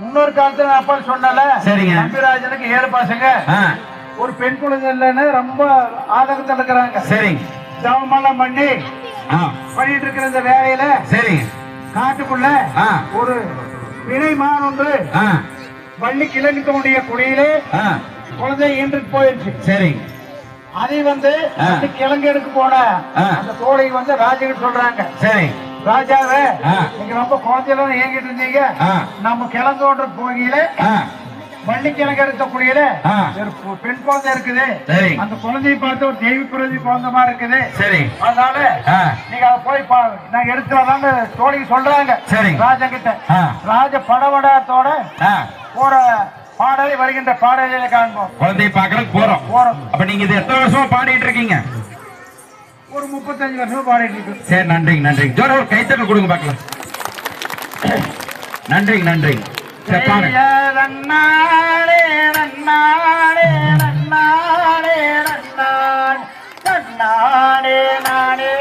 முன்னொரு காலத்துல அப்பா சொன்னல சரிங்க. நம்பிராஜனுக்கு ஏழு பசங்க. ஒரு பெண் குழந்தை இல்லைன்னு ரொம்ப ஆதங்கத்தில் இருக்கிறாங்க. சரிங்க. ஜவமெல்லாம் பண்ணி பண்ணிட்டு இருக்கிற இந்த வேலையில சரிங்க. காட்டுக்குள்ள ஒரு வினை மான் ஒன்று வள்ளி கிழங்குடைய குடியிலே குழந்தை ஈன்று போயிடுச்சு சரிங்க. அதை வந்து கிழங்கு எடுக்க போன. அந்த தோழி வந்து ராஜகிட்ட சொல்றாங்க. சரிங்க. ராஜாவே. நீங்க ரொம்ப குழந்தையெல்லாம் ஏங்கிட்டு இருந்தீங்க. நம்ம கிழங்கோன்ற போகையில ஆ, வள்ளி கிழங்கு எடுத்த குடியில. ஒரு பெண் குழந்தை இருக்குது. சரி. அந்த குழந்தையை பார்த்து ஒரு தெய்வ குழந்தை குழந்தை மாதிரி இருக்குது. சரிங்க அதனால நீங்க அதை போய் நாங்க எடுத்து வரலாம்னு தோழிக்கு சொல்றாங்க. சரிங்க. ராஜா கிட்ட. ராஜ படவடத்தோட போற பாடலை வருகின்ற பாடலில காண்போம். குழந்தையை பார்க்கறதுக்கு போறோம். போறோம். அப்ப நீங்க இது எத்தனை வருஷமா பாடிட்டு இருக்கீங்க? ஒரு முப்பத்தஞ்சு வருஷம் பாடிட்டு இருக்கு சரி நன்றிங்க நன்றிங்க. ஜோர ஒரு கைத்தட்டல் கொடுங்க பார்க்கலாம். நன்றிங்க நன்றிங்க. சரி பாருங்க. நன்னாடே நன்னாடே நன்னான் நன்னாடே நாடே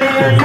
चले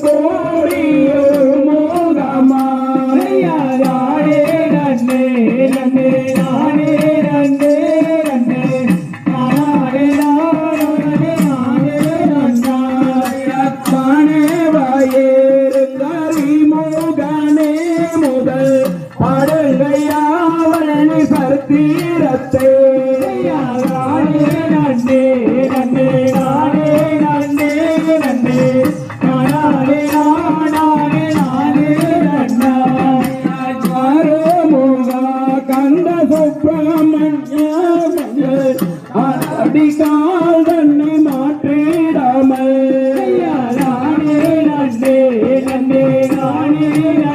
glory. menina.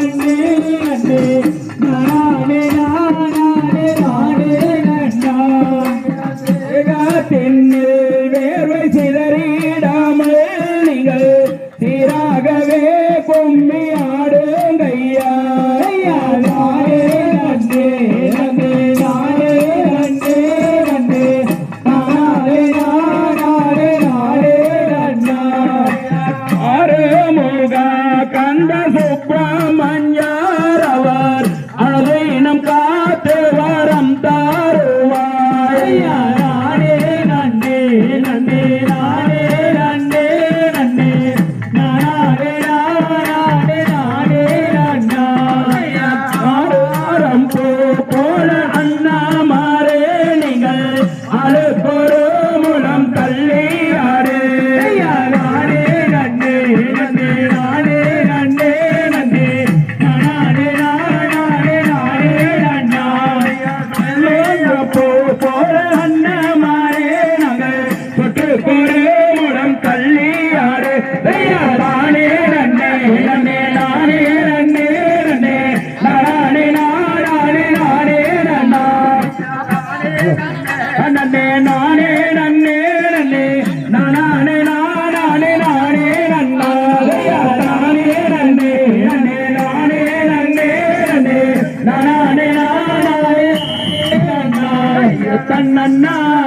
na na na.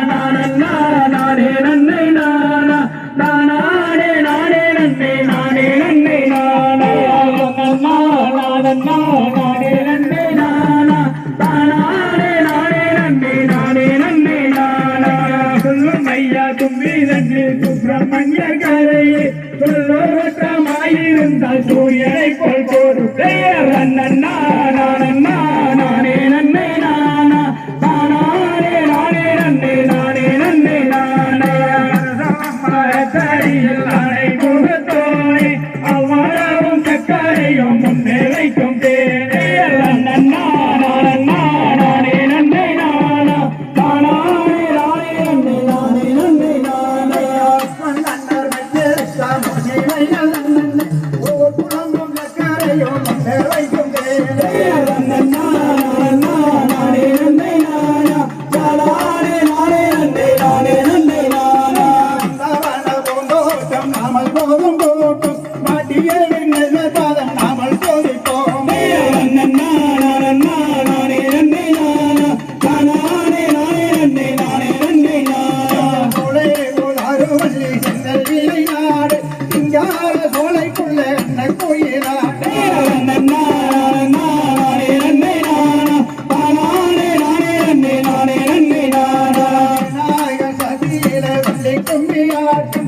Thank you.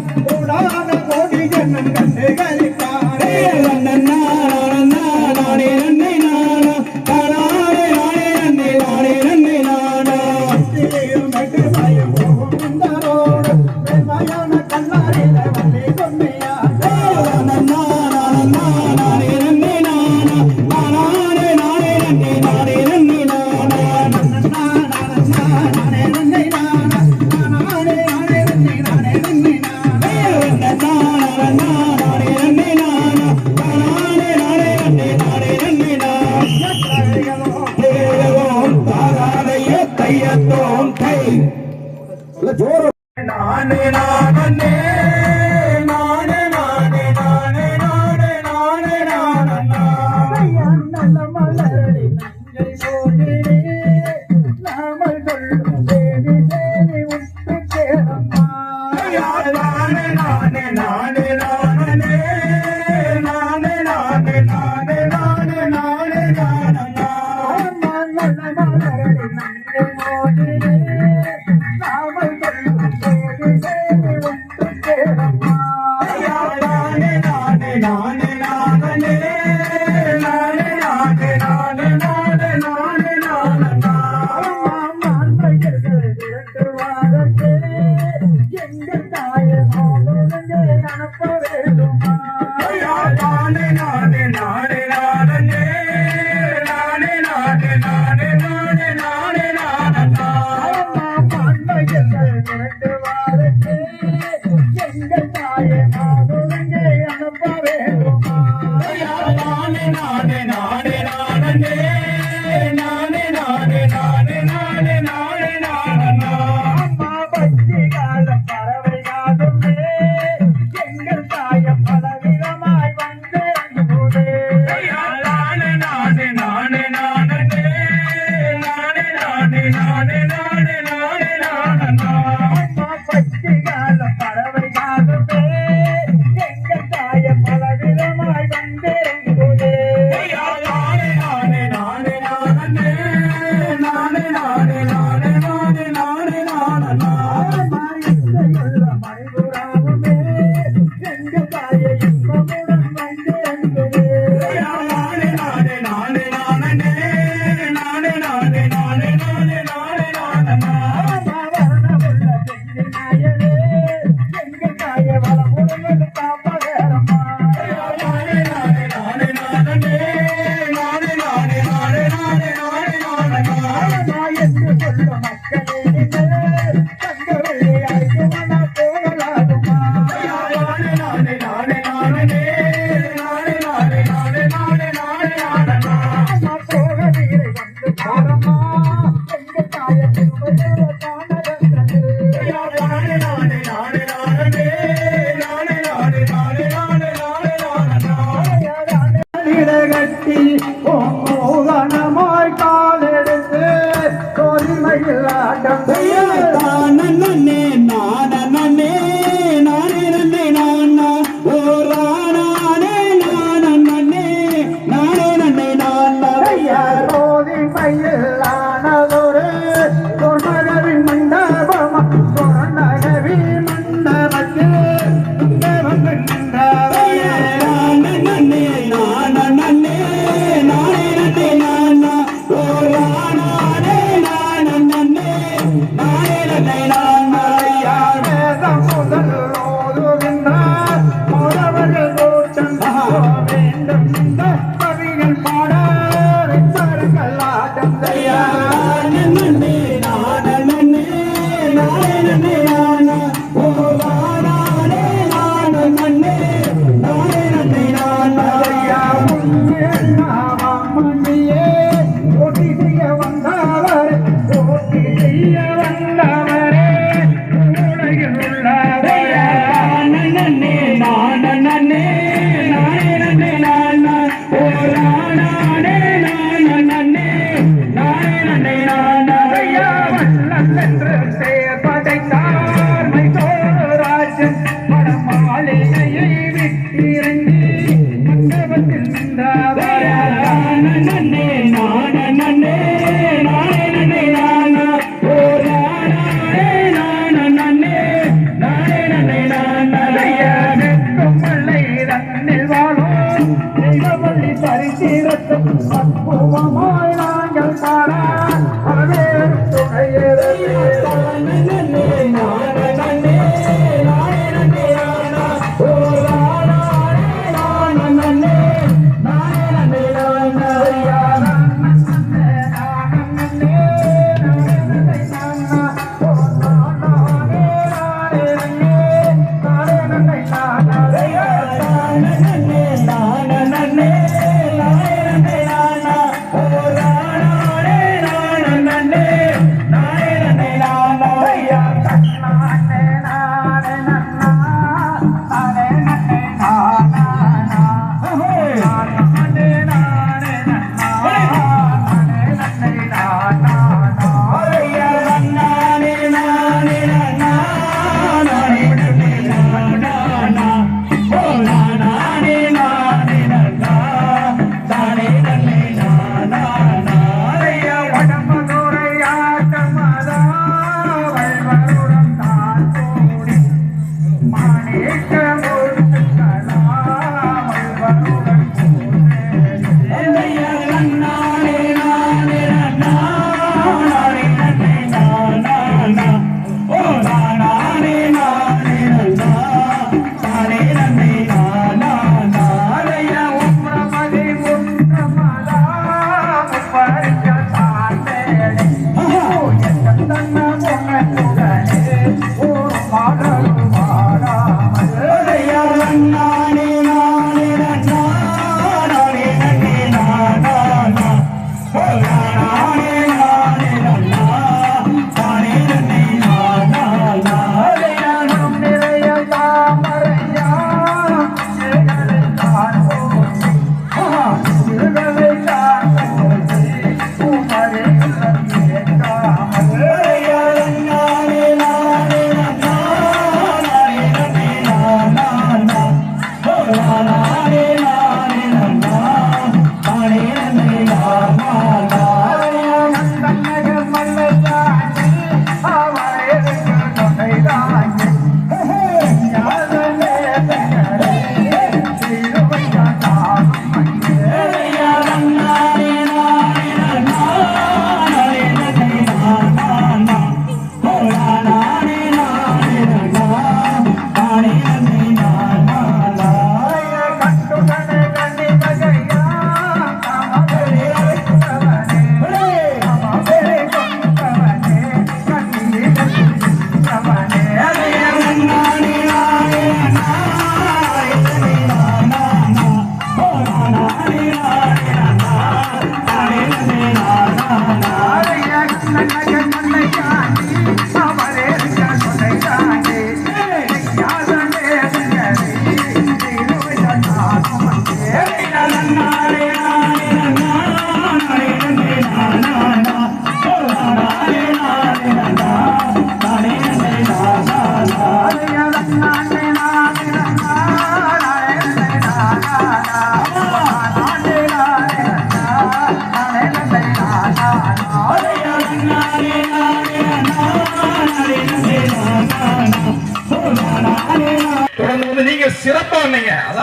ಮನೆ Ay, ay, ay. programa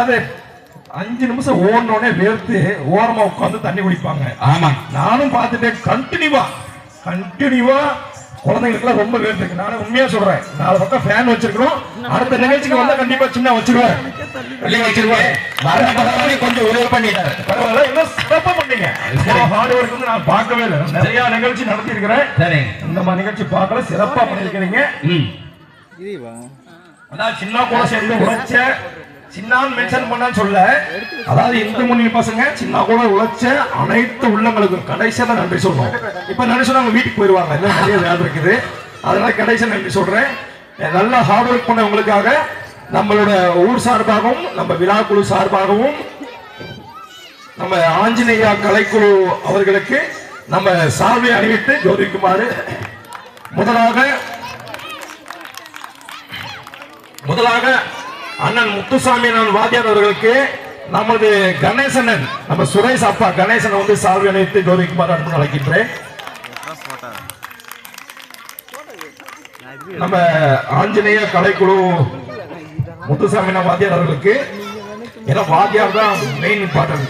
அதாவது அஞ்சு நிமிஷம் ஓடனோடனே வேர்த்து ஓரமா உட்காந்து தண்ணி குடிப்பாங்க. ஆமா. நானும் பார்த்துட்டேன் கண்டினியூவா கண்டினியூவா குழந்தைங்களுக்குலாம் ரொம்ப வேர்த்துருக்கு. நானும் உண்மையா சொல்றேன். நாலு பக்கம் ஃபேன் வச்சிருக்கிறோம். அடுத்த நிகழ்ச்சிக்கு வந்தா கண்டிப்பா சின்ன வச்சிருவேன். பரவாயில்ல கொஞ்சம் உதவி பண்ணிட்டாரு. பரவாயில்ல. எல்லாம் சிறப்பா பண்ணீங்க. ஹார்ட் ஒர்க் வந்து நான் பார்க்கவே இல்லை. நிறைய நிகழ்ச்சி நடத்தி இருக்கிறேன் சரி. இந்த மாதிரி நிகழ்ச்சி பார்க்கல. சிறப்பா பண்ணிருக்கிறீங்க ம். அதாவது சின்ன கூட சேர்ந்து உழைச்ச சின்னான்னு மென்ஷன் பண்ண சொல்ல. அதாவது இந்து முன்னணி பசங்க சின்ன கூட உழைச்ச அனைத்து உள்ளங்களுக்கும் கடைசியா தான் நன்றி சொல்லணும். இப்ப நன்றி சொன்னா வீட்டுக்கு போயிருவாங்க இன்னும் நிறைய வேலை இருக்குது. அதனால கடைசியா நன்றி சொல்றேன். நல்லா ஹார்ட் ஒர்க் பண்ண உங்களுக்காக நம்மளோட ஊர் சார்பாகவும் நம்ம விழா குழு சார்பாகவும் நம்ம ஆஞ்சநேயா கலைக்குழு அவர்களுக்கு நம்ம சால்வை அணிவித்து கௌரவிக்குமாறு முதலாக முதலாக அண்ணன் முத்துசாமி அண்ணன் வாத்தியார் அவர்களுக்கு நமது கணேசனன் நம்ம சுரேஷ் அப்பா கணேசன் வந்து சால்வை அணைத்து கௌரவிக்குமாறு அன்பு அழைக்கின்றேன். நம்ம ஆஞ்சநேய கலைக்குழு முத்துசாமி வாத்தியார் அவர்களுக்கு ஏன்னா வாத்தியார் தான் மெயின் இம்பார்ட்டன்ட்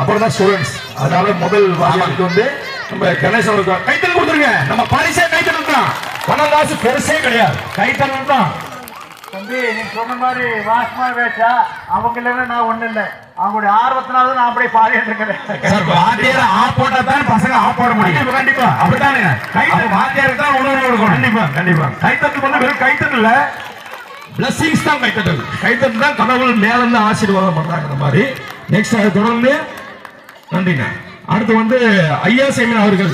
அப்புறம் தான் ஸ்டூடெண்ட்ஸ் அதனால முதல் வாத்தியாருக்கு வந்து நம்ம கணேசன் கைத்தல் கொடுத்துருங்க. நம்ம பரிசே கைத்தல் தான் பணம் காசு பெருசே கிடையாது. கைத்தல் தான் தம்பி நீ சொன்ன மாதிரி வாசமா பேச்சா அவங்க இல்லைன்னா நான் ஒண்ணு இல்லை. அவங்களுடைய ஆர்வத்தினால தான் நான் அப்படியே பாடிட்டு இருக்கிறேன். வாத்தியார் ஆ போட்டா தான் பசங்க ஆ போட முடியும். கண்டிப்பா, அப்படித்தானுங்க கைத்தல் வாத்தியாருக்கு தான் உணர்வு இருக்கணும் கண்டிப்பா கண்டிப்பா. கைத்தட்டு பண்ண வெறும் கைத்தட்டு இல்ல. பிளஸிங்ஸ் தான் கைத்தட்டல் கைத்தட்டு தான் கடவுள் மேல இருந்து ஆசீர்வாதம் பண்றாங்க இந்த மாதிரி. நெக்ஸ்ட் அது தொடர்ந்து நன்றிங்க. அடுத்து வந்து ஐயா சேமின் அவர்கள்.